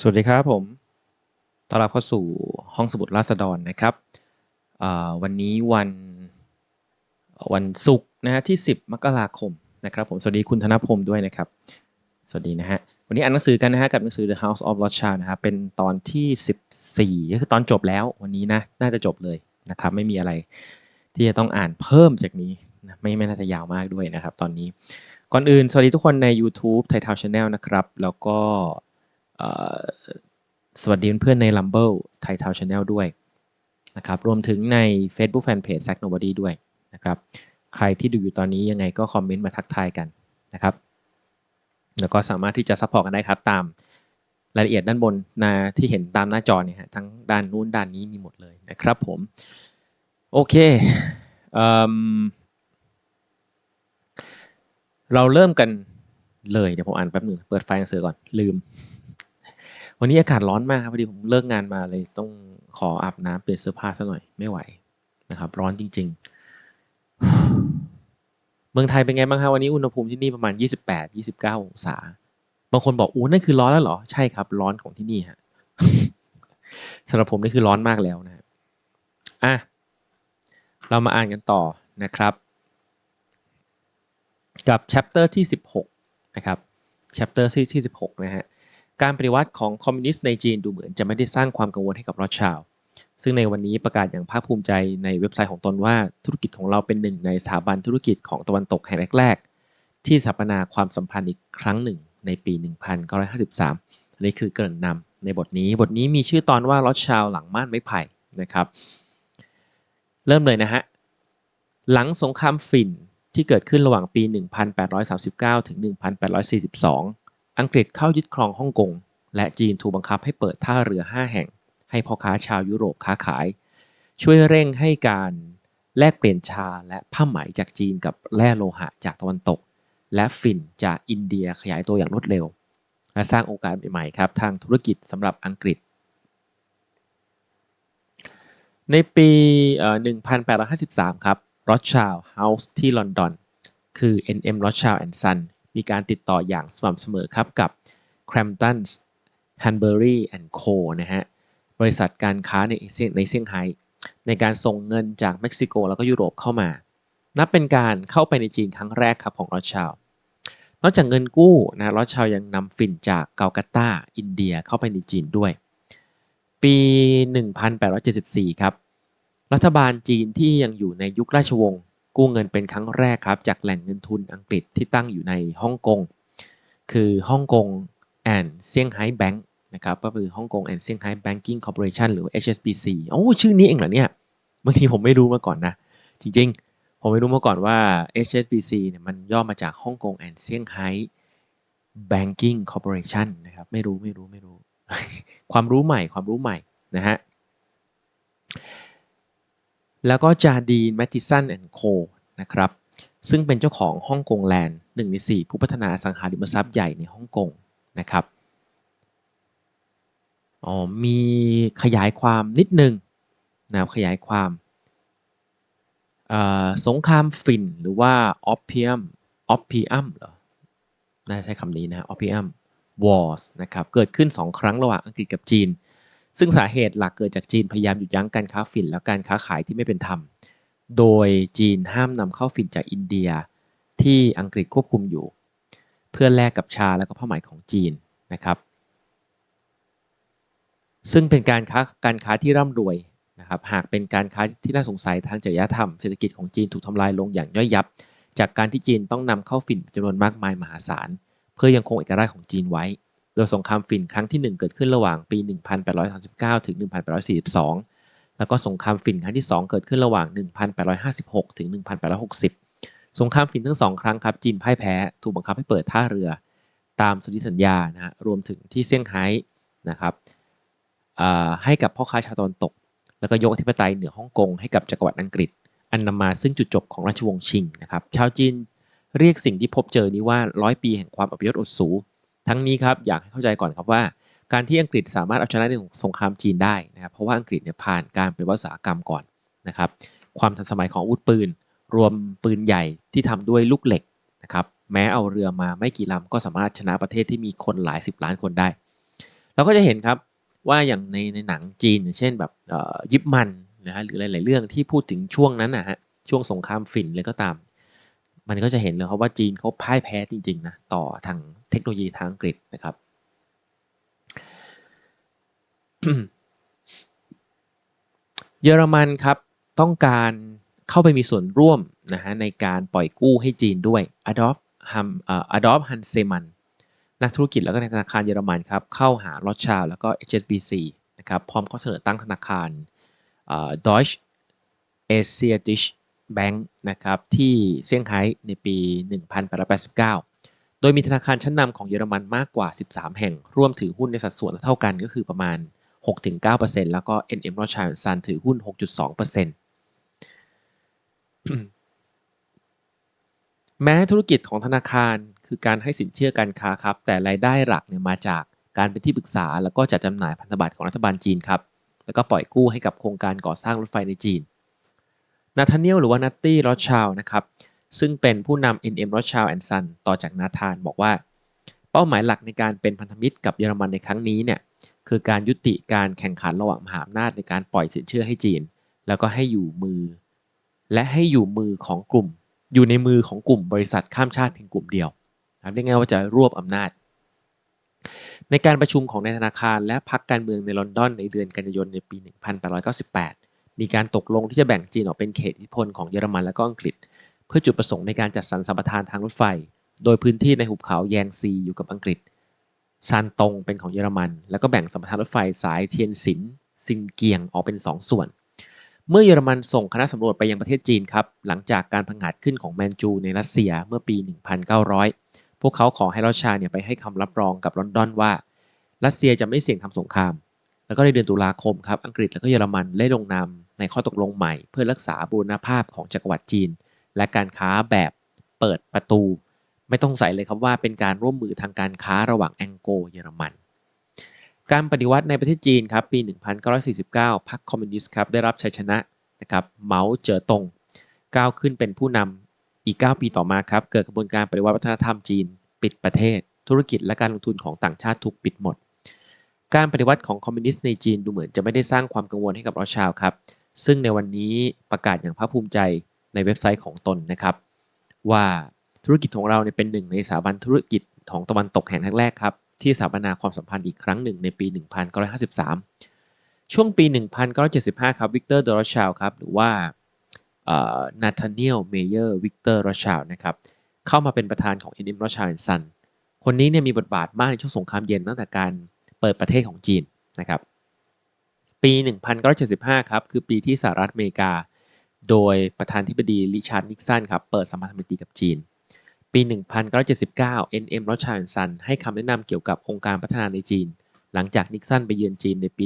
สวัสดีครับผม ต้อนรับเข้าสู่ห้องสมุดราษฎรนะครับ วันนี้วันวันศุกร์นะฮะที่ 10 มกราคมนะครับผม สวัสดีคุณธนพรมด้วยนะครับ สวัสดีนะฮะ วันนี้อ่านหนังสือกันนะฮะกับหนังสือ The House of Rothschild นะครับเป็นตอนที่ 14 ก็คือตอนจบแล้ววันนี้นะ น่าจะจบเลยนะครับ ไม่มีอะไรที่จะต้องอ่านเพิ่มจากนี้นะไม่ไม่น่าจะยาวมากด้วยนะครับ ตอนนี้ ก่อนอื่นสวัสดีทุกคนใน YouTube ไทยทาวชาแนลนะครับ แล้วก็ สวัสดีเพื่อนใน Rumble ไทยทาวชาแนลด้วยนะครับรวมถึงใน Facebook Fanpage Zack Nobody ด้วยนะครับ ใครที่ดูอยู่ตอนนี้ยังไงก็คอมเมนต์มาทักทายกันนะครับ แล้วก็สามารถที่จะซัพพอร์ตกันได้ครับตามรายละเอียดด้านบนนะที่เห็นตามหน้าจอเนี่ยฮะทั้งด้านนู้นด้านนี้มีหมดเลยนะครับผม โอเคเอเราเริ่มกันเลย เดี๋ยวผมอ่านแป๊บหนึ่งเปิดไฟล์หนังสือก่อนลืม วันนี้อากาศร้อนมากครับพอดีผมเลิกงานมาเลยต้องขออาบน้ำเปลี่ยนเสื้อผ้าซะหน่อยไม่ไหวนะครับ ร้อนจริง ๆ เมืองไทยเป็นไงบ้างครับวันนี้อุณหภูมิที่นี่ประมาณ 28 29องศาบางคนบอกอู้นั่นคือร้อนแล้วเหรอใช่ครับ ร้อนของที่นี่ฮะสำหรับผมนี่คือร้อนมากแล้วนะฮะอะเรามาอ่านกันต่อนะครับ กับ chapter ที่ 16 นะครับ chapter ที่ที่16 นะฮะ การปฏิวัติของคอมมิวนิสต์ในจีนดูเหมือนจะไม่ได้สร้างความกังวลให้กับรอดชาลด์ซึ่งในวันนี้ประกาศอย่างภาคภูมิใจในเว็บไซต์ของตนว่าธุรกิจของเราเป็นหนึ่งในสถาบันธุรกิจของตะวันตกแห่งแรก ๆ ที่สถาปนาความสัมพันธ์อีกครั้งหนึ่งในปี 1953อันนี้คือเกริ่นนำในบทนี้บทนี้มีชื่อตอนว่ารอดชาลด์หลังม่านไม้ไผ่นะครับ เริ่มเลยนะฮะ หลังสงครามฝิ่นที่เกิดขึ้นระหว่างปี 1839 ถึง 1842 อังกฤษเข้ายึดครองฮ่องกง และจีนถูกบังคับให้เปิดท่าเรือ 5 แห่ง ให้พ่อค้าชาวยุโรปค้าขาย ช่วยเร่งให้การแลกเปลี่ยนชาและผ้าไหมจากจีนกับแร่โลหะจากตะวันตก และฝิ่นจากอินเดียขยายตัวอย่างรวดเร็ว และสร้างโอกาสใหม่ๆครับทางธุรกิจสำหรับอังกฤษ ในปี 1853 ครับ Rothschild House ที่ลอนดอน คือ NM Rothschild and Son มีการติดต่ออย่างสม่ำเสมอครับกับ Crampton Hanbury and Co นะฮะบริษัทการค้าในเซี่ยงในเซี่ยงไฮ้ในการส่งเงินจากเม็กซิโกแล้วก็ยุโรปเข้ามา นับเป็นการเข้าไปในจีนครั้งแรกครับของ Rothschild นอกจากเงินกู้นะ Rothschild ยังนำฝิ่นจากเกาลกัตตาอินเดียเข้าไปในจีนด้วย ปี 1874 ครับ รัฐบาลจีนที่ยังอยู่ในยุคราชวงศ์ กู้เงินเป็นครั้งแรกครับ จากแหล่งเงินทุนอังกฤษที่ตั้งอยู่ในฮ่องกง คือฮ่องกง and เซี่ยงไฮ้แบงค์นะครับ ก็คือฮ่องกง and เซี่ยงไฮ้ Banking Corporation หรือ HSBC โอ้ชื่อนี้เองเหรอเนี่ยบางทีผมไม่รู้มาก่อนนะ จริงๆ ผมไม่รู้มาก่อนว่า HSBC เนี่ยมันย่อมาจากฮ่องกง and เซี่ยงไฮ้ Banking Corporation นะครับ ไม่รู้ไม่รู้ไม่รู้ ความรู้ใหม่ความรู้ใหม่นะฮะ แล้วก็จาดีนแมตติสันแอนด์โคนะครับซึ่งเป็นเจ้าของฮ่องกงแลนด์หนึ่งในสี่ผู้พัฒนาสังหาริมทรัพย์ใหญ่ในฮ่องกงนะครับอ๋อมีขยายความนิดนึงนะครับขยายความสงครามฝิ่นหรือว่าออปเปียมออปเปียมเหรอน่าใช้คำนี้นะออปเปียมวอร์สนะครับเกิดขึ้น 2 ครั้งระหว่างอังกฤษกับจีน ซึ่งสาเหตุหลักเกิดจากจีนพยายามหยุดยั้งการค้าฝิ่นและการค้าขายที่ไม่เป็นธรรม โดยจีนห้ามนำเข้าฝิ่นจากอินเดียที่อังกฤษควบคุมอยู่ เพื่อแลกกับชาและก็ผ้าไหมของจีนนะครับ ซึ่งเป็นการค้าการค้าที่ร่ำรวยนะครับหากเป็นการค้าที่น่าสงสัยทางจริยธรรมเศรษฐกิจของจีนถูกทำลายลงอย่างย่อยยับ จากการที่จีนต้องนำเข้าฝิ่นจำนวนมากมายมหาศาล เพื่อยังคงเอกราชของจีนไว้ โดยสงครามฝิ่นครั้งที่ 1 เกิดขึ้นระหว่างปี 1839 ถึง 1842 แล้วก็สงครามฝิ่นครั้งที่ 2 เกิดขึ้นระหว่าง 1856 ถึง 1860 สงครามฝิ่นทั้งสองครั้งครับจีนพ่ายแพ้ถูกบังคับให้เปิดท่าเรือ ตามสนธิสัญญานะฮะรวมถึงที่เซี่ยงไฮ้นะครับให้กับพ่อค้าชาวตะวันตก แล้วก็ยกอธิปไตยเหนือฮ่องกงให้กับจักรวรรดิอังกฤษ อันนำมาซึ่งจุดจบของราชวงศ์ชิงนะครับชาวจีนเรียกสิ่งที่พบเจอนี้ว่าร้อยปีแห่งความอัปยศอดสู ทั้งนี้ครับอยากให้เข้าใจก่อนครับว่า การที่อังกฤษสามารถเอาชนะในสงครามจีนได้นะครับเพราะว่าอังกฤษเนี่ยผ่านการเป็นวัสาหกรรมก่อนนะครับความทันสมัยของอาวุธปืน รวมปืนใหญ่ที่ทำด้วยลูกเหล็กนะครับแม้เอาเรือมาไม่กี่ลำก็สามารถชนะประเทศที่มีคนหลายสิบล้านคนได้ เราก็จะเห็นครับว่าอย่างในในหนังจีน เช่นแบบยิปมันนะฮะหรือหลาย ๆ เรื่องที่พูดถึงช่วงนั้นนะฮะช่วงสงครามฝิ่นเลยก็ตาม มันก็จะเห็นเลยครับว่าจีนเขาพ่ายแพ้จริงๆนะต่อทางเทคโนโลยีทางอังกฤษนะครับ เยอรมันครับต้องการเข้าไปมีส่วนร่วมนะฮะในการปล่อยกู้ให้จีนด้วยอดอล์ฟฮัมอดอล์ฟฮันเซมันนักธุรกิจแล้วก็ในธนาคารเยอรมันครับเข้าหารอชาแล้วก็ HSBC นะครับพร้อมข้อเสนอตั้งธนาคารเอ่ อ Deutsche Asiatische Bank นะครับที่เซี่ยงไฮ้ในปี 1889 โดยมีธนาคารชั้นนำของเยอรมันมากกว่า 13 แห่ง ร่วมถือหุ้นในสัดส่วนเท่ากันก็คือประมาณ 6-9%แล้วก็ NM Rothschild Sun ถือหุ้น 6.2%แม้ธุรกิจของธนาคารคือการให้สินเชื่อการค้าครับ แต่รายได้หลักเนี่ยมาจากการเป็นที่ปรึกษา แล้วก็จัดจำหน่ายพันธบัตรของรัฐบาลจีนครับ แล้วก็ปล่อยกู้ให้กับโครงการก่อสร้างรถไฟในจีน นาธานียลหรือว่านัตตี้รอชชาวนะครับซึ่งเป็นผู้นำ NM Rothschild and Son ต่อจากนาธานบอกว่า เป้าหมายหลักในการเป็นพันธมิตรกับเยอรมันในครั้งนี้เนี่ยคือการยุติการแข่งขันระหว่างมหาอำนาจในการปล่อยสินเชื่อให้จีน แล้วก็ให้อยู่มือ และให้อยู่มือของกลุ่ม อยู่ในมือของกลุ่มบริษัทข้ามชาติเพียงกลุ่มเดียวนะครับเรียกง่ายว่าจะรวบอำนาจ ในการประชุมของในธนาคารและพรรคการเมืองในลอนดอนในเดือนกันยายนในปี 1898 มีการตกลงที่จะแบ่งจีนออกเป็นเขตอิทธิพลของเยอรมันและก็อังกฤษ เพื่อจุดประสงค์ในการจัดสรรสัมปทานทางรถไฟ โดยพื้นที่ในหุบเขาแยงซีอยู่กับอังกฤษซานตงเป็นของเยอรมัน แล้วก็แบ่งสัมปทานรถไฟสายเทียนสินซินเกียงออกเป็น 2 ส่วน เมื่อเยอรมันส่งคณะสำรวจไปยังประเทศจีนครับ หลังจากการพังอาจขึ้นของแมนจูในรัสเซียเมื่อปี 1900 พวกเขาขอให้รัสเซียเนี่ยไปให้คำรับรองกับลอนดอนว่า รัสเซียจะไม่เสี่ยงทำสงคราม แล้วก็ในเดือนตุลาคมครับ อังกฤษและก็เยอรมันได้ลงนาม ในข้อตกลงใหม่เพื่อรักษาบูรณภาพของจักรวรรดิจีน และการค้าแบบเปิดประตู ไม่ต้องใส่เลยครับว่าเป็นการร่วมมือทางการค้าระหว่างแองโกเยอรมัน การปฏิวัติในประเทศจีนครับปี 1949 พรรคคอมมิวนิสต์ครับได้รับชัยชนะนะครับเหมาเจ๋อตงก้าวขึ้นเป็นผู้นำอีก 9 ปีต่อมาครับเกิดกระบวนการปฏิวัติวัฒนธรรมจีน ปิดประเทศ ธุรกิจและการลงทุนของต่างชาติถูกปิดหมดการปฏิวัติของคอมมิวนิสต์ในจีนดูเหมือนจะไม่ได้สร้างความกังวลให้กับรอชาวครับ ซึ่งในวันนี้ประกาศอย่างภาคภูมิใจในเว็บไซต์ของตนนะครับ ว่าธุรกิจของเราเนี่ยเป็นหนึ่งในสถาบันธุรกิจของตะวันตกแห่งแรกๆครับที่สถาปนาความสัมพันธ์อีกครั้งหนึ่งในปี 1953 ช่วงปี 1975 ครับวิกเตอร์ดอร์ชาลครับหรือว่านาธาเนียลเมเยอร์วิกเตอร์รอชาลนะครับเข้ามาเป็นประธานของ NM Rothschild Son คนนี้เนี่ยมีบทบาทมากในช่วงสงครามเย็นตั้งแต่การเปิดประเทศของจีนนะครับ ปี 1975 ครับ คือปีที่สหรัฐอเมริกา โดยประธานธิบดีริชาร์ดนิกสันครับ เปิดสัมพันธมิตรกับจีน ปี 1979 NM Rothschild Son ให้คำแนะนำเกี่ยวกับองค์การพัฒนาในจีน หลังจากนิกสันไปเยือนจีนในปี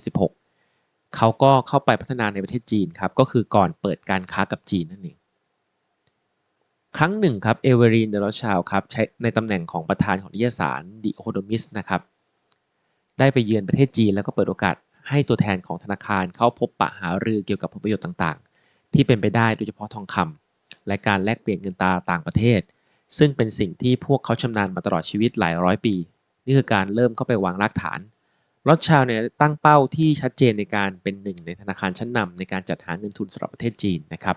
1976 เขาก็เข้าไปพัฒนาในประเทศจีนครับ ก็คือก่อนเปิดการค้ากับจีนนั่นเอง ครั้งหนึ่งครับ เอเวอรีน เดลชาวครับ ใช้ในตำแหน่งของประธานของนิยสาร The Economist นะครับ ได้ไปเยือนประเทศจีนแล้วก็เปิดโอกาส ให้ตัวแทนของธนาคารเข้าพบปะหารือเกี่ยวกับผลประโยชน์ต่างๆ ที่เป็นไปได้โดยเฉพาะทองคำและการแลกเปลี่ยนเงินตราต่างประเทศ ซึ่งเป็นสิ่งที่พวกเขาชำนาญมาตลอดชีวิตหลายร้อยปี นี่คือการเริ่มเข้าไปวางรากฐานรถชาวเนี่ยตั้งเป้าที่ชัดเจนในการเป็นหนึ่งในธนาคารชั้นนำในการจัดหาเงินทุนสำหรับประเทศจีนนะครับ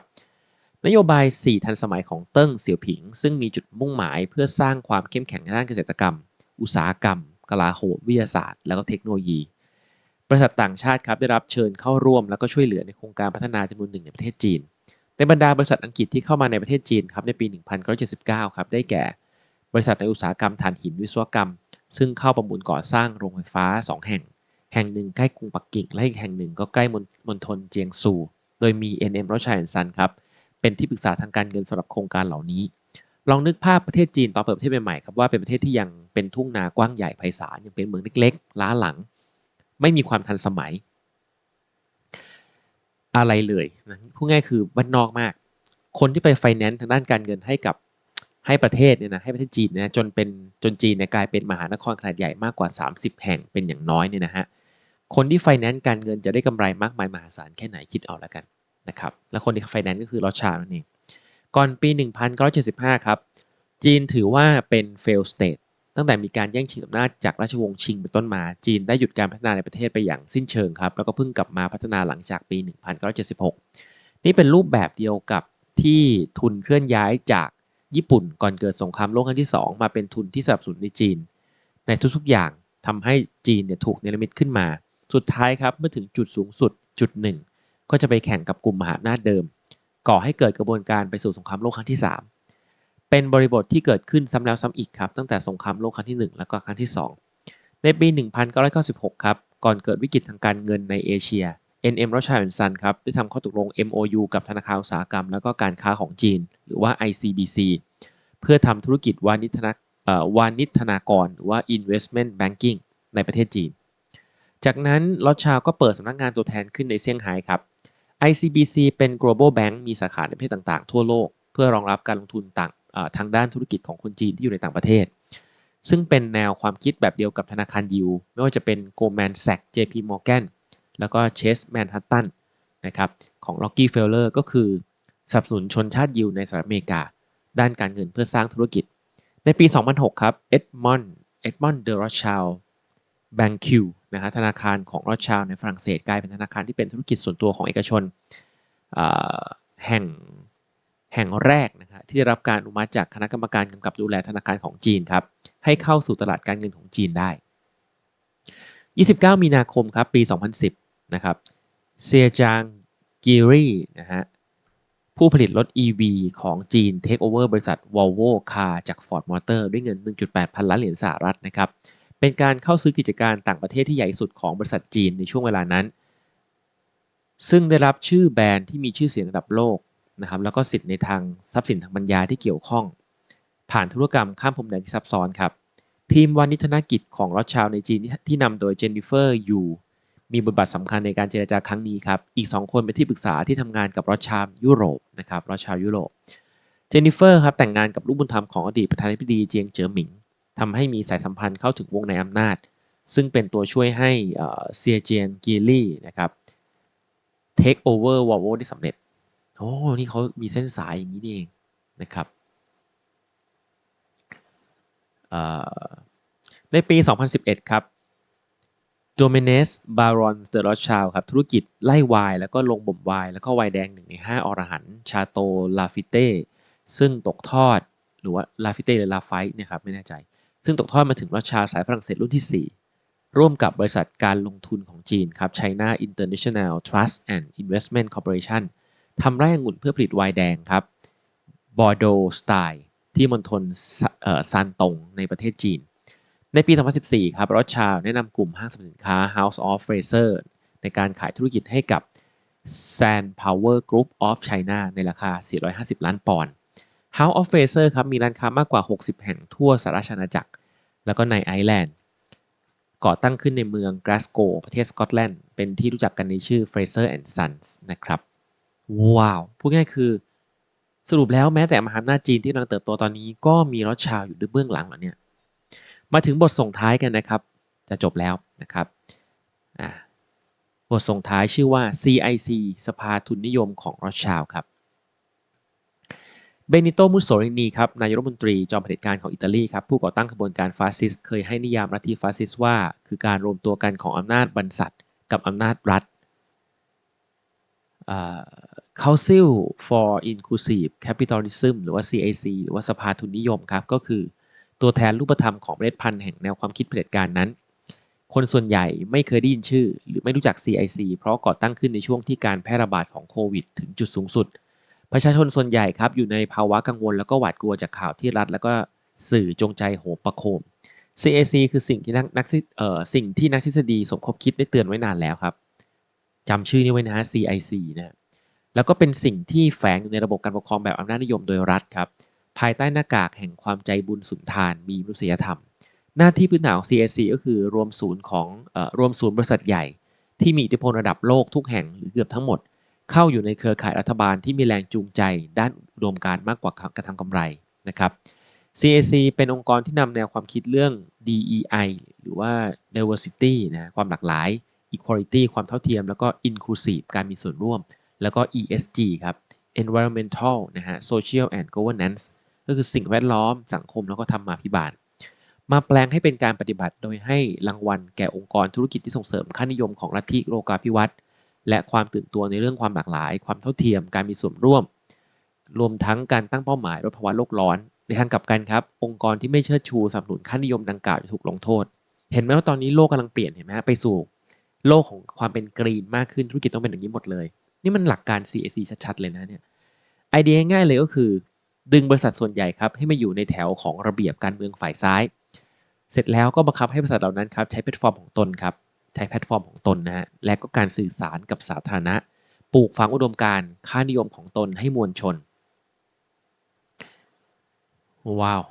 นโยบาย 4 ทันสมัยของเติ้งเสี่ยวผิง ซึ่งมีจุดมุ่งหมายเพื่อสร้างความเข้มแข็งในด้านเกษตรกรรม อุตสาหกรรม กลาโหมวิทยาศาสตร์ แล้วก็เทคโนโลยี บริษัทต่างชาติครับได้รับเชิญเข้าร่วม แล้วก็ช่วยเหลือในโครงการพัฒนาจำนวนหนึ่งในประเทศจีน ในบรรดาบริษัทอังกฤษที่เข้ามาในประเทศจีนครับในปี 1979 ครับได้แก่ บริษัทในอุตสาหกรรมถ่านหินวิศวกรรม ซึ่งเข้าประมูลก่อสร้างโรงไฟฟ้า 2 แห่ง แห่งหนึ่งใกล้กรุงปักกิ่งและอีกแห่งหนึ่งก็ใกล้มณฑลเจียงซู โดยมี NM Rothschild Son ครับเป็นที่ปรึกษาทางการเงินสำหรับโครงการเหล่านี้ ลองนึกภาพประเทศจีนตอนเปิดประเทศใหม่ๆครับว่าเป็นประเทศที่ยังเป็นทุ่งนากว้างใหญ่ไพศาลยังเป็นเมืองเล็กๆ ล้าหลัง ไม่มีความทันสมัย อะไรเลยนะพูดง่ายคือบ้านนอกมาก คนที่ไปไฟแนนซ์ทางด้านการเงินให้กับให้ประเทศเนี่ยนะให้ประเทศจีนเนี่ยจนเป็นจนจีนเนี่ยกลายเป็นมหานครขนาดใหญ่มากกว่า 30 แห่งเป็นอย่างน้อยเนี่ยนะฮะคนที่ไฟแนนซ์การเงินจะได้กำไรมากมายมหาศาลแค่ไหนคิดเอาแล้วกันนะครับและคนที่ไฟแนนซ์ก็คือรอชานั่นเองก่อนปี 1975 ครับ จีนถือว่าเป็น fail state ตั้งแต่มีการแย่งชิงอำนาจจากราชวงศ์ชิงเป็นต้นมา จีนได้หยุดการพัฒนาในประเทศไปอย่างสิ้นเชิงครับ แล้วก็เพิ่งกลับมาพัฒนาหลังจากปี 1976 นี่เป็นรูปแบบเดียวกับที่ทุนเคลื่อนย้ายจากญี่ปุ่นก่อนเกิดสงครามโลกครั้งที่ 2 มาเป็นทุนที่สนับสนุนในจีน ในทุกๆอย่างทำให้จีนเนี่ยถูกเนรมิตขึ้นมา สุดท้ายครับเมื่อถึงจุดสูงสุดจุดหนึ่งก็จะไปแข่งกับกลุ่มมหาอำนาจเดิม ก่อให้เกิดกระบวนการไปสู่สงครามโลกครั้งที่ 3 เป็นบริบทที่เกิดขึ้นซ้ำแล้วซ้ำอีกครับตั้งแต่สงครามโลกครั้งที่ 1 แล้วก็ครั้งที่ 2 ในปี 1996 ครับ ก่อนเกิดวิกฤตทางการเงินในเอเชีย NM Rothschild Son ครับได้ทำข้อตกลง MOU กับธนาคารอุตสาหกรรม แล้วก็การค้าของจีน หรือว่า ICBC เพื่อทำธุรกิจวานิธนาวานิธนากร หรือว่า investment banking ในประเทศจีน จากนั้นลอชาก็เปิดสำนักงานตัวแทนขึ้นในเซี่ยงไฮ้ครับ ICBC เป็น global bank มีสาขาในประเทศต่างๆ ทั่วโลก เพื่อรองรับการลงทุนต่าง ทางด้านธุรกิจของคนจีนที่อยู่ในต่างประเทศ ซึ่งเป็นแนวความคิดแบบเดียวกับธนาคารยิวไม่ว่าจะเป็น Goldman Sachs JP Morgan แล้วก็ Chase Manhattan นะครับของ Rockefeller ก็คือสนับสนุนชนชาติยิวในสหรัฐอเมริกา ด้านการเงินเพื่อสร้างธุรกิจ ในปี 2006 ครับเอ็ดมอนด์เอ็ดมอนด์เดอรอชาลแบงคิวนะฮะธนาคารของรอชาลในฝรั่งเศสกลายเป็นธนาคารที่เป็นธุรกิจส่วนตัวของเอกชนแห่ง แห่งแรกนะครับที่ได้รับการอนุมัติจากคณะกรรมการกำกับดูแลธนาคารของจีนครับให้เข้าสู่ตลาดการเงินของจีนได้ 29 มีนาคมครับปี 2010 นะครับเซียจางกิรีนะฮะผู้ผลิตรถ EV ของจีนเทคโอเวอร์บริษัท Volvo Car จาก Ford Motor ด้วยเงิน 1.8 พันล้านเหรียญสหรัฐนะครับเป็นการเข้าซื้อกิจการต่างประเทศที่ใหญ่สุดของบริษัทจีนในช่วงเวลานั้น ซึ่งได้รับชื่อแบรนด์ที่มีชื่อเสียงระดับโลก นะครับแล้วก็สิทธิ์ในทางทรัพย์สินทางปัญญาที่เกี่ยวข้อง ผ่านธุรกรรมข้ามพรมแดนที่ซับซ้อนครับ ทีมวานิธนกิจของรัชชาวในจีนที่นำโดยเจนนิเฟอร์ยูมีบทบาทสำคัญในการเจรจาครั้งนี้ครับ อีก 2 คนเป็นที่ปรึกษาที่ทำงานกับรัชชาวยุโรปนะครับรัชชาวยุโรป เจนนิเฟอร์ครับแต่งงานกับลูกบุญธรรมของอดีตประธานาธิบดีเจียงเจ๋อหมิงทำให้มีสายสัมพันธ์เข้าถึงวงในอำนาจ ซึ่งเป็นตัวช่วยให้เซียเจียนกีลี่นะครับเทคโอเวอร์วอลโวได้สำเร็จ โอ้ นี่เขามีเส้นสายอย่างนี้นี่เองนะครับในปี 2011 ครับโดเมเนสบารอนเดอรอชาลครับ ธุรกิจไล่วาย แล้วก็ลงบ่มวาย แล้วก็วายแดงหนึ่งใน5อรหันชาโต ลาฟิเต้ ซึ่งตกทอด หรือว่า ลาฟิเต้หรือลาไฟเนี่ยครับ ไม่แน่ใจ ซึ่งตกทอดมาถึงรอชาสายฝรั่งเศสรุ่นที่ 4 ร่วมกับบริษัทการลงทุนของจีนครับ China International Trust and Investment Corporation ทำไร่องุ่นเพื่อผลิตไวน์แดงครับบอร์โดสไตล์ที่มณฑลซานตงในประเทศจีน ในปี 2014 ครับรอชาแนะนำกลุ่มห้างสรรพสินค้า House of Fraser ในการขายธุรกิจให้กับ Sand Power Group of China ในราคา 450 ล้านปอนด์ House of Fraser ครับมีร้านค้ามากกว่า 60 แห่งทั่วสหราชอาณาจักร แล้วก็ในไอร์แลนด์ ก่อตั้งขึ้นในเมืองกราสโกประเทศสกอตแลนด์ เป็นที่รู้จักกันในชื่อ Fraser and Sons นะครับ ว้าว พูดง่ายคือ สรุปแล้วแม้แต่มหาอำนาจจีนที่กำลังเติบโตตอนนี้ก็มีรถชาวอยู่ด้วยเบื้องหลังแล้วเนี่ย มาถึงบทส่งท้ายกันนะครับ จะจบแล้วนะครับบทส่งท้ายชื่อว่า CIC สภาทุนนิยมของรถชาวครับเบนิโต มุสโสรินีครับนายรัฐมนตรีจอมเผด็จการของอิตาลีครับผู้ก่อตั้งขบวนการฟาสซิสเคยให้นิยามลัทธิฟาสซิสว่า คือการรวมตัวกันของอำนาจบรรษัทกับอำนาจรัฐ Council for Inclusive Capitalism หรือว่า CIC หรือว่าสภาทุนนิยมครับ ก็คือตัวแทนรูปธรรมของเมล็ดพันธุ์แห่งแนวความคิดเผด็จการนั้น คนส่วนใหญ่ไม่เคยได้ยินชื่อ หรือไม่รู้จัก CIC เพราะก่อตั้งขึ้นในช่วงที่การแพร่ระบาดของโควิดถึงจุดสูงสุด ประชาชนส่วนใหญ่ครับอยู่ในภาวะกังวลแล้วก็หวาดกลัวจากข่าวที่รัฐ แล้วก็สื่อจงใจโหมประโคม CAC คือสิ่งที่นักนักเอ่อสิ่งที่นักทฤษฎีสมคบคิดได้เตือนไว้นานแล้วครับจำชื่อนี้ไว้นะฮะ CIC นะ แล้วก็เป็นสิ่งที่แฝงอยู่ในระบบการปกครองแบบอำนาจนิยมโดยรัฐครับ ภายใต้หน้ากากแห่งความใจบุญสุนทานมีมนุษยธรรม หน้าที่พื้นฐานของ CAC ก็คือรวมศูนย์ของอรวมศูนย์บริษัทใหญ่ ที่มีอิทธิพลระดับโลกทุกแห่งหรือเกือบทั้งหมด เข้าอยู่ในเครือข่ายรัฐบาลที่มีแรงจูงใจ ด้านอุดมการมากกว่ากระทำกำไรนะครับ CAC เป็นองค์กรที่นำแนวความคิดเรื่อง DEI หรือว่า diversity นะความหลากหลาย equality ความเท่าเทียม แล้วก็ inclusive การมีส่วนร่วม แล้วก็ ESG ครับ environmental นะฮะ social and governance ก็คือสิ่งแวดล้อมสังคมแล้วก็ธรรมาภิบาล มาแปลงให้เป็นการปฏิบัติโดยให้รางวัลแก่องค์กรธุรกิจที่ส่งเสริมค่านิยมของลัทธิโลกาภิวัตน์และความตื่นตัวในเรื่องความหลากหลาย ความเท่าเทียมการมีส่วนร่วม รวมทั้งการตั้งเป้าหมายลดภาวะโลกร้อน ในทางกลับกันครับ องค์กรที่ไม่เชิดชูสนับสนุนค่านิยมดังกล่าวจะถูกลงโทษ เห็นไหมว่าตอนนี้โลกกำลังเปลี่ยนเห็นไหมฮะไปสู่ โลกของความเป็นกรีนมากขึ้นธุรกิจต้องเป็นอย่างนี้หมดเลย นี่มันหลักการ CAC ชัดๆ เลยนะเนี่ยไอเดียง่ายเลยก็คือ ดึงบริษัทส่วนใหญ่ครับให้มาอยู่ในแถวของระเบียบการเมืองฝ่ายซ้าย เสร็จแล้วก็บังคับให้บริษัทเหล่านั้นครับใช้แพลตฟอร์มของตนครับใช้แพลตฟอร์มของตนนะฮะและก็การสื่อสารกับสาธารณะ ปลูกฝังอุดมการณ์ค่านิยมของตนให้มวลชนว้าว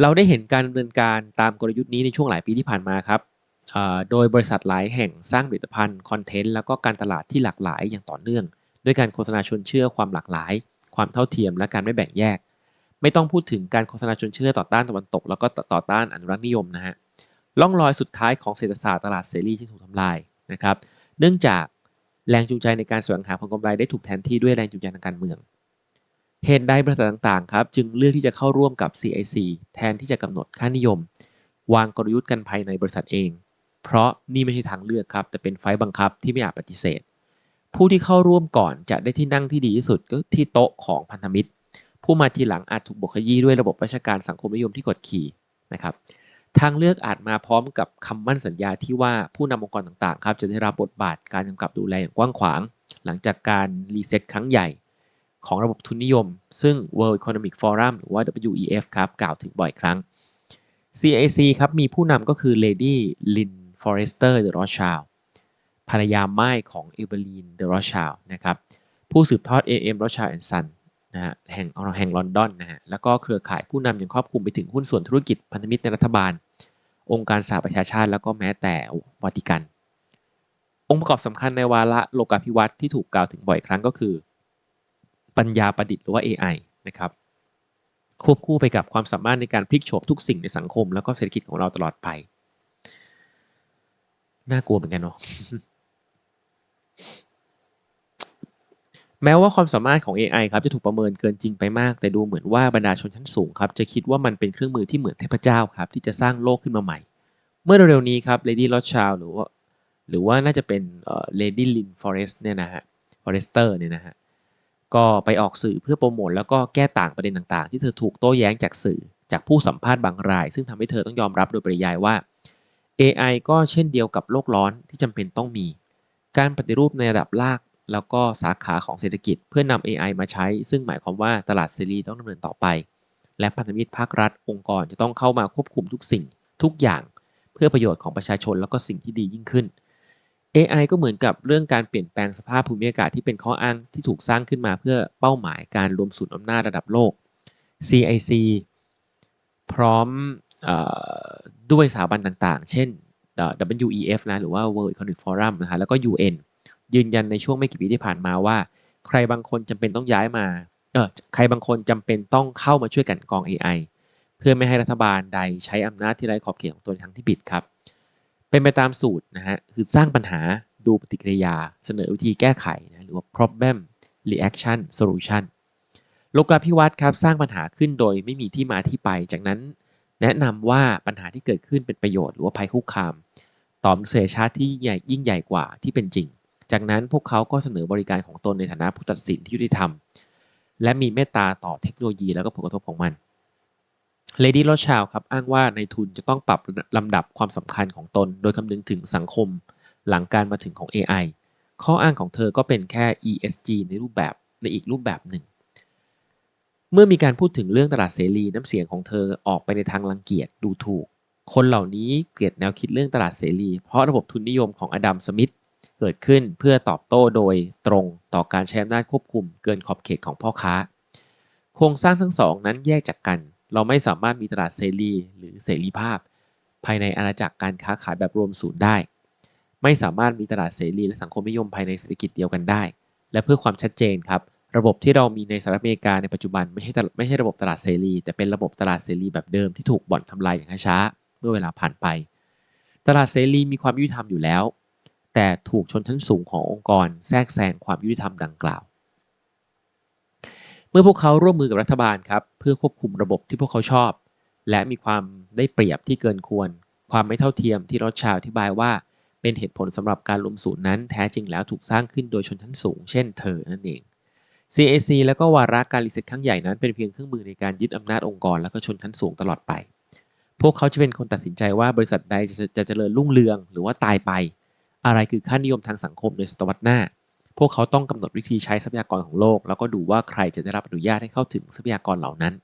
เราได้เห็นการดำเนินการตามกลยุทธ์นี้ในช่วงหลายปีที่ผ่านมาครับ โดยบริษัทหลายแห่งสร้างผลิตภัณฑ์คอนเทนต์แล้วก็การตลาดที่หลากหลายอย่างต่อเนื่อง ด้วยการโฆษณาชวนเชื่อความหลากหลาย ความเท่าเทียมและการไม่แบ่งแยก ไม่ต้องพูดถึงการโฆษณาชวนเชื่อต่อต้านตะวันตก แล้วก็ต่อต้านอนุรักษ์นิยมนะฮะล่องรอยสุดท้ายของเศรษฐศาสตร์ตลาดเสรีที่ถูกทำลายนะครับ เนื่องจากแรงจูงใจในการแสวงหาผลกำไรได้ถูกแทนที่ด้วยแรงจูงใจทางการเมือง เหตุใดบริษัทต่างๆครับจึงเลือกที่จะเข้าร่วมกับ CIC แทนที่จะกำหนดค่านิยม วางกลยุทธ์กันภายในบริษัทเอง เพราะนี่ไม่ใช่ทางเลือกครับ แต่เป็นไฟล์บังคับที่ไม่อาจปฏิเสธ ผู้ที่เข้าร่วมก่อนจะได้ที่นั่งที่ดีที่สุดก็ที่โต๊ะของพันธมิตร ผู้มาทีหลังอาจถูกบกขยี้ด้วยระบบราชการสังคมนิยมที่กดขี่นะครับทางเลือกอาจมาพร้อมกับคำมั่นสัญญาที่ว่าผู้นำองค์กรต่างๆครับจะได้รับบทบาทการกำกับดูแลอย่างกว้างขวาง หลังจากการรีเซ็ตครั้งใหญ่ ของระบบทุนนิยม ซึ่ง World Economic Forum หรือว่า WEF ครับกล่าวถึงบ่อยครั้ง CAC ครับมีผู้นำก็คือ Lady Lynn Forrester de Rothschild ภรรยาไม่ายของเอเวอรีนเดอะรอชาลนะครับผู้สืบทอด AM Rothschild and Son นะฮะแห่งแห่งลอนดอนนะฮะแล้วก็เครือข่ายผู้นำยังครอบคลุมไปถึงหุ้นส่วนธุรกิจพันธมิตรในรัฐบาล องค์การสหประชาชาติ แล้วก็แม้แต่วาติกัน องค์ประกอบสำคัญในวาระโลกาภิวัตน์ที่ถูกกล่าวถึงบ่อยครั้งก็คือ ปัญญาประดิษฐ์หรือว่า AI นะครับควบคู่ไปกับความสามารถในการพลิกโฉมทุกสิ่งในสังคม แล้วก็เศรษฐกิจของเราตลอดไป น่ากลัวเหมือนกันเนาะแม้ว่าความสามารถของ AI ครับจะถูกประเมินเกินจริงไปมาก แต่ดูเหมือนว่าบรรดาชนชั้นสูงครับจะคิดว่ามันเป็นเครื่องมือที่เหมือนเทพเจ้าครับ ที่จะสร้างโลกขึ้นมาใหม่ เมื่อเร็วๆนี้ครับ Lady Rothschild หรือว่าหรือว่าน่าจะเป็นเอ่อ Lady Lynn Forest เนี่ยนะฮะ Forrester เนี่ยนะฮะก็ไปออกสื่อเพื่อโปรโมทแล้วก็แก้ต่างประเด็นต่างๆ ที่เธอถูกโต้แย้งจากสื่อจากผู้สัมภาษณ์บางราย ซึ่งทำให้เธอต้องยอมรับโดยปริยายว่า AI ก็เช่นเดียวกับโลกร้อนที่จำเป็นต้องมี การปฏิรูปในระดับราก แล้วก็สาขาของเศรษฐกิจเพื่อนำ AI มาใช้ ซึ่งหมายความว่าตลาดเสรีต้องดำเนินต่อไป และพันธมิตรภาครัฐองค์กรจะต้องเข้ามาควบคุมทุกสิ่งทุกอย่าง เพื่อประโยชน์ของประชาชนแล้วก็สิ่งที่ดียิ่งขึ้น AI ก็เหมือนกับเรื่องการเปลี่ยนแปลงสภาพภูมิอากาศที่เป็นข้ออ้างที่ถูกสร้างขึ้นมาเพื่อเป้าหมายการรวมศูนย์อำนาจระดับโลก CIC พร้อม ด้วยสถาบันต่างๆ เช่น WEF นะหรือว่า World Economic Forum นะฮะแล้วก็ UN ยืนยันในช่วงไม่กี่ปีที่ผ่านมาว่า ใครบางคนจำเป็นต้องย้ายมาเออใครบางคนจำเป็นต้องเข้ามาช่วยกันกอง AI เพื่อไม่ให้รัฐบาลใดใช้อำนาจที่ไร้ขอบเขตของตัวในทางที่ผิดครับ เป็นไปตามสูตรนะฮะคือสร้างปัญหาดูปฏิกิริยา เสนอวิธีแก้ไขนะหรือว่า problem reaction solution โลกาภิวัตน์ครับสร้างปัญหาขึ้นโดยไม่มีที่มาที่ไป จากนั้น แนะนำว่าปัญหาที่เกิดขึ้นเป็นประโยชน์หรือว่าภัยคุกคาม ต่อมนุษยชาติที่ใหญ่ยิ่งใหญ่กว่าที่เป็นจริง จากนั้นพวกเขาก็เสนอบริการของตนในฐานะผู้ตัดสินที่ยุติธรรม และมีเมตตาต่อเทคโนโลยีแล้วก็ผลกระทบของมันเลดี้โรชาวครับอ้างว่าในทุนจะต้องปรับลำดับความสำคัญของตน โดยคำนึงถึงสังคมหลังการมาถึงของ AI ข้ออ้างของเธอก็เป็นแค่ ESG ในรูปแบบในอีกรูปแบบหนึ่ง เมื่อมีการพูดถึงเรื่องตลาดเสรีน้ำเสียงของเธอออกไปในทางรังเกียจดูถูก คนเหล่านี้เกลียดแนวคิดเรื่องตลาดเสรี เพราะระบบทุนนิยมของอดัมสมิธเกิดขึ้นเพื่อตอบโต้โดยตรงต่อการใช้อำนาจควบคุมเกินขอบเขตของพ่อค้า โครงสร้างทั้งสองนั้นแยกจากกัน เราไม่สามารถมีตลาดเสรีหรือเสรีภาพ ภายในอาณาจักรการค้าขายแบบรวมศูนย์ได้ ไม่สามารถมีตลาดเสรีและสังคมนิยมภายในเศรษฐกิจเดียวกันได้ และเพื่อความชัดเจนครับ ระบบที่เรามีในสหรัฐอเมริกาในปัจจุบันไม่ใช่ไม่ใช่ระบบตลาดเสรี แต่เป็นระบบตลาดเสรีแบบเดิมที่ถูกบ่อนทำลายอย่างช้าเมื่อเวลาผ่านไป ตลาดเสรีมีความยุติธรรมอยู่แล้ว แต่ถูกชนชั้นสูงขององค์กรแทรกแซงความยุติธรรมดังกล่าว เมื่อพวกเขาร่วมมือกับรัฐบาลครับเพื่อควบคุมระบบที่พวกเขาชอบ และมีความได้เปรียบที่เกินควร ความไม่เท่าเทียมที่รถชาวอธิบายว่าเป็นเหตุผลสำหรับการรวมศูนย์นั้นแท้จริงแล้วถูกสร้างขึ้นโดยชนชั้นสูง เช่นเธอนั่นเอง CAC แล้วก็วาระการรีเซ็ตครั้งใหญ่นั้นเป็นเพียงเครื่องมือในการยึดอำนาจองค์กร และก็ชนชั้นสูงตลอดไป พวกเขาจะเป็นคนตัดสินใจว่าบริษัทใดจะจะเจริญรุ่งเรืองหรือว่าตายไป อะไรคือค่านิยมทางสังคมในศตวรรษหน้า พวกเขาต้องกำหนดวิธีใช้ทรัพยากรของโลก แล้วก็ดูว่าใครจะได้รับอนุญาตให้เข้าถึงทรัพยากรเหล่านั้น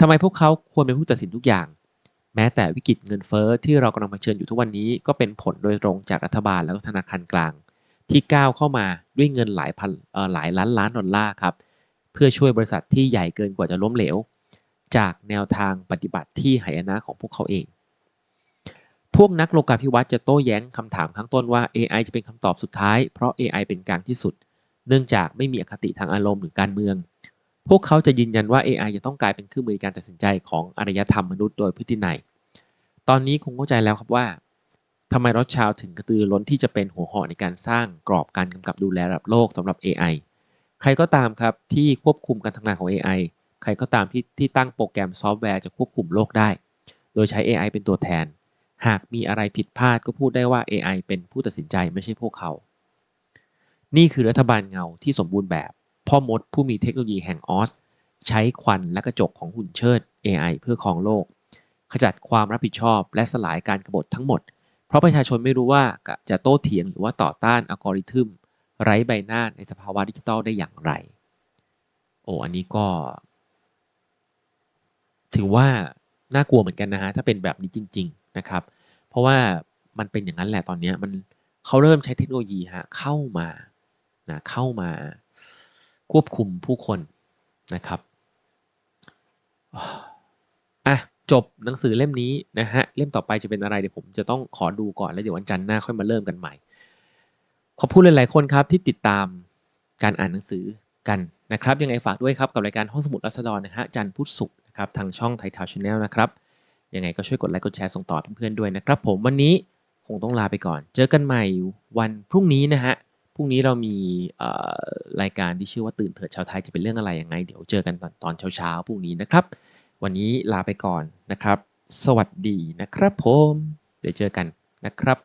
ทำไมพวกเขาควรเป็นผู้ตัดสินทุกอย่าง แม้แต่วิกฤตเงินเฟ้อที่เรากำลังเผชิญอยู่ทุกวันนี้ก็เป็นผลโดยตรงจากรัฐบาลแล้วก็ธนาคารกลาง ที่ก้าวเข้ามาด้วยเงินหลายพันหลายล้านล้านดอลลาร์ครับเพื่อช่วยบริษัทที่ใหญ่เกินกว่าจะล้มเหลว จากแนวทางปฏิบัติที่หายนะของพวกเขาเอง พวกนักโลกาภิวัตน์จะโต้แย้งคำถามข้างต้นว่า AI จะเป็นคำตอบสุดท้ายเพราะ AI เป็นกลางที่สุด เนื่องจากไม่มีอคติทางอารมณ์หรือการเมือง พวกเขาจะยืนยันว่า AI จะต้องกลายเป็นเครื่องมือการตัดสินใจของอารยธรรมมนุษย์โดยพฤตินัยตอนนี้คงเข้าใจแล้วครับว่า ทำไมรถชาวถึงกระตือร้นที่จะเป็นหัวหอกในการสร้างกรอบการกำกับดูแลระดับโลกสำหรับ AI ใครก็ตามครับที่ควบคุมการทำงานของ AI ใครก็ตามที่ที่ตั้งโปรแกรมซอฟต์แวร์จะควบคุมโลกได้ โดยใช้ AI เป็นตัวแทน หากมีอะไรผิดพลาดก็พูดได้ว่า AI เป็นผู้ตัดสินใจไม่ใช่พวกเขา นี่คือรัฐบาลเงาที่สมบูรณ์แบบ พ่อมดผู้มีเทคโนโลยีแห่งออสใช้ควันและกระจกของหุ่นเชิด AI เพื่อครองโลก ขจัดความรับผิดชอบและสลายการกบฏทั้งหมด เพราะประชาชนไม่รู้ว่าจะโต้เถียงหรือว่าต่อต้านอัลกอริทึมไร้ใบหน้าในสภาวะดิจิทัลได้อย่างไร โอ้ อันนี้ก็ ถือว่าน่ากลัวเหมือนกันนะฮะ ถ้าเป็นแบบนี้จริง ๆนะครับ เพราะว่ามันเป็นอย่างนั้นแหละตอนนี้มันเขาเริ่มใช้เทคโนโลยีฮะเข้ามานะเข้ามาควบคุมผู้คนนะครับอะ จบหนังสือเล่มนี้นะฮะเล่มต่อไปจะเป็นอะไรเดี๋ยวผมจะต้องขอดูก่อนแล้วเดี๋ยววันจันทร์หน้าค่อยมาเริ่มกันใหม่ ขอบคุณหลายๆคนครับที่ติดตามการอ่านหนังสือกันนะครับยังไงฝากด้วยครับกับรายการห้องสมุดรัศดรนะฮะจันทร์พุธศุกร์นะครับทางช่องไทยทาวชาแนลนะครับยังไงก็ช่วยกดไลค์กดแชร์ส่งต่อเพื่อนๆด้วยนะครับ ผมวันนี้คงต้องลาไปก่อน เจอกันใหม่วันพรุ่งนี้นะฮะพรุ่งนี้เรามีรายการที่ชื่อว่าตื่นเถิดชาวไทยจะเป็นเรื่องอะไรยังไง เดี๋ยวเจอกันตอนตอนเช้าๆพรุ่งนี้นะครับ วันนี้ลาไปก่อนนะครับ สวัสดีนะครับผม เดี๋ยวเจอกันนะครับ